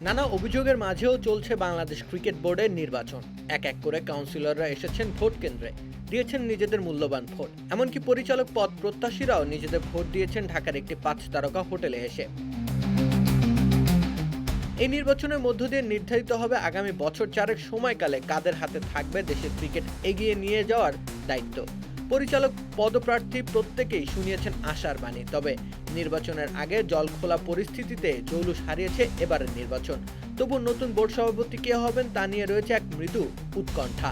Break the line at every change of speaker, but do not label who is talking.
নানা অভিযোগের মাঝেও চলছে বাংলাদেশ ক্রিকেট বোর্ডের নির্বাচন। এক এক করে কাউন্সিলররা এসেছেন ভোট কেন্দ্রে। দিয়েছেন নিজেদের মূল্যবান ভোট। এমনকি পরিচালক পদ প্রত্যাশীরাও নিজেদের ভোট দিয়েছেন ঢাকার একটি পাঁচ তারকা হোটেলে এসে। এই নির্বাচনের মধ্য দিয়ে নির্ধারিত হবে আগামী বছর চারেক সময়কালে কাদের হাতে থাকবে দেশের ক্রিকেট এগিয়ে নিয়ে যাওয়ার দায়িত্ব। পরিচালক পদপ্রার্থী প্রত্যেকেই শুনিয়েছেন আশার বাণী। তবে নির্বাচনের আগে জল খোলা পরিস্থিতিতে জৌলুস হারিয়েছে এবারের নির্বাচন। তবু নতুন বোর্ড সভাপতি কে হবেন তা নিয়ে রয়েছে এক মৃদু উৎকণ্ঠা।